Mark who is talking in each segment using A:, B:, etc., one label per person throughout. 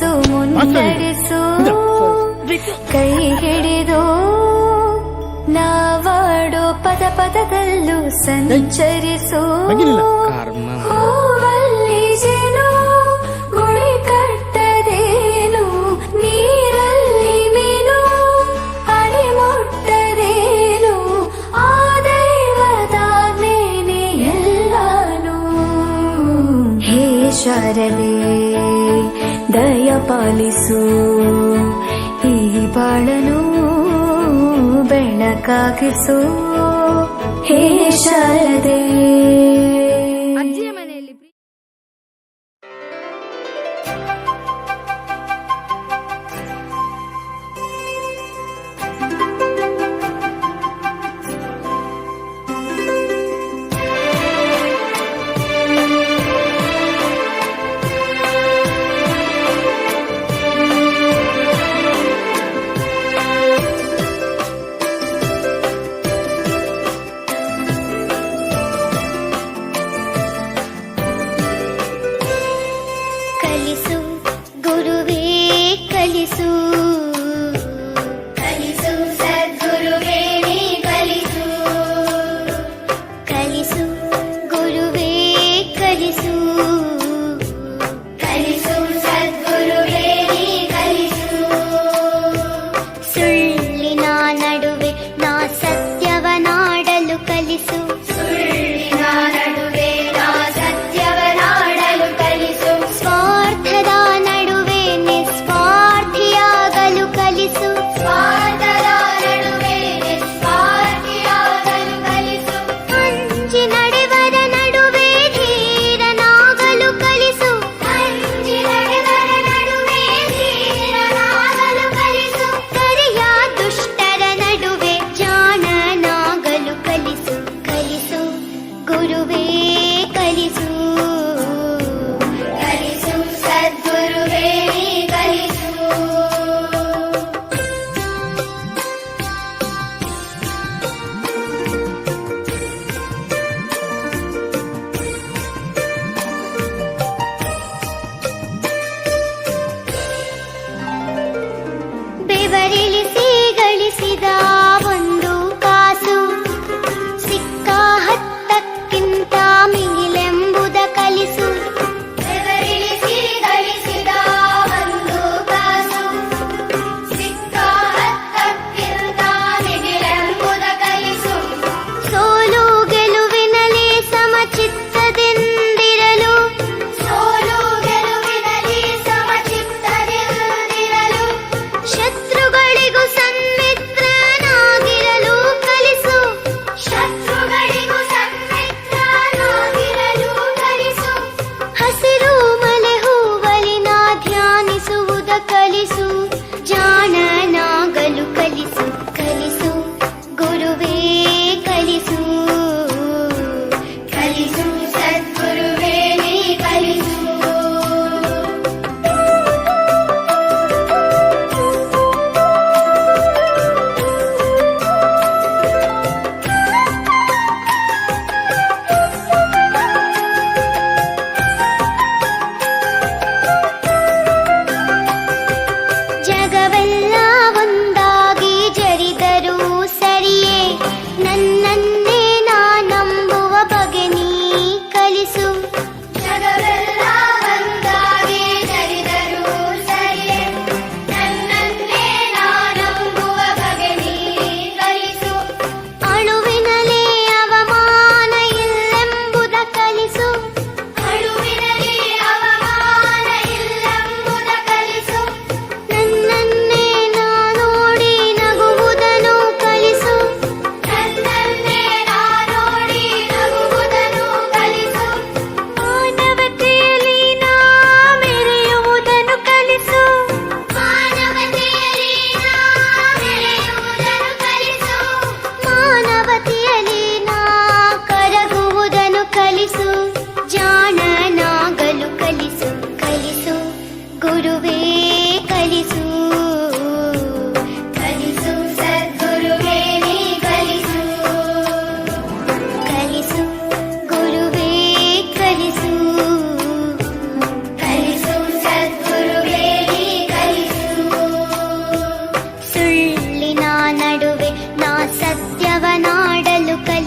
A: ಮುನ್ನಡೆಸು ಕೈ ಹಿಡಿದು ನಾವಾಡೋ ಪದ ಪದದಲ್ಲೂ ಸಂಚರಿಸು ಹೂವಲ್ಲಿ ಜೇನು ಈ ಬಾಳನು ಬೆಳಕಾಗಿಸು. ಹೇ ಶಾರದೆ.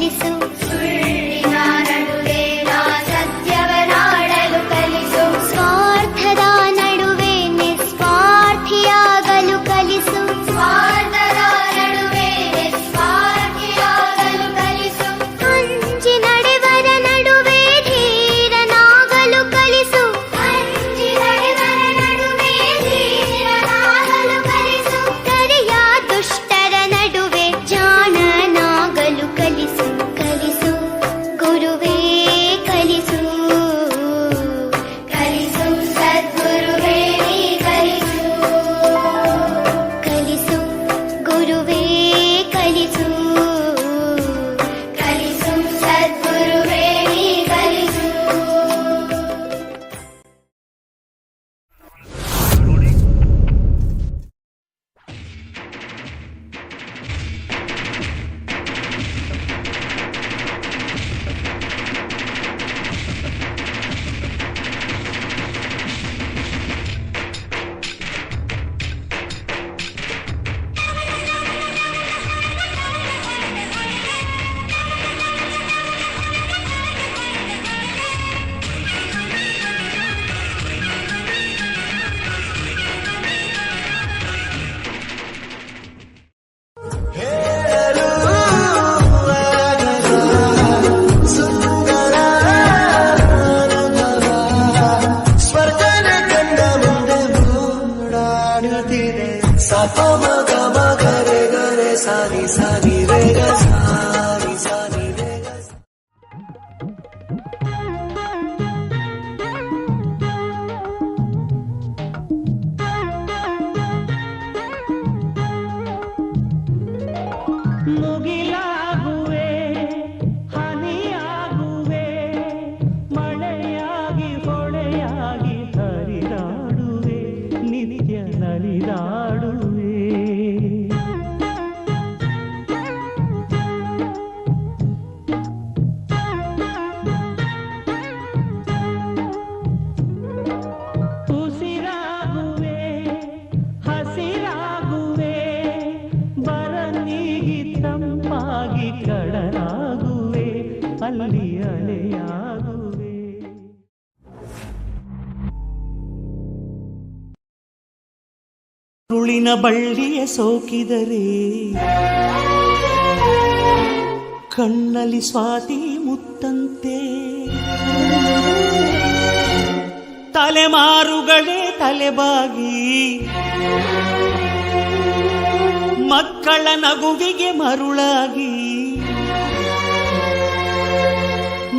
B: Jesús. Sweet. sadi
C: sadi vega sadi ರುಳಿನ ಬಳ್ಳಿಯ ಸೋಕಿದರೆ ಕಣ್ಣಲ್ಲಿ ಸ್ವಾತಿ ಮುತ್ತಂತೆ. ತಲೆಮಾರುಗಳೇ ತಲೆಬಾಗಿ ಮಕ್ಕಳ ನಗುವಿಗೆ ಮರುಳಾಗಿ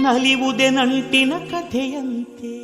C: ನಲಿವುದೆ ನಂಟಿನ ಕಥೆಯಂತೆ.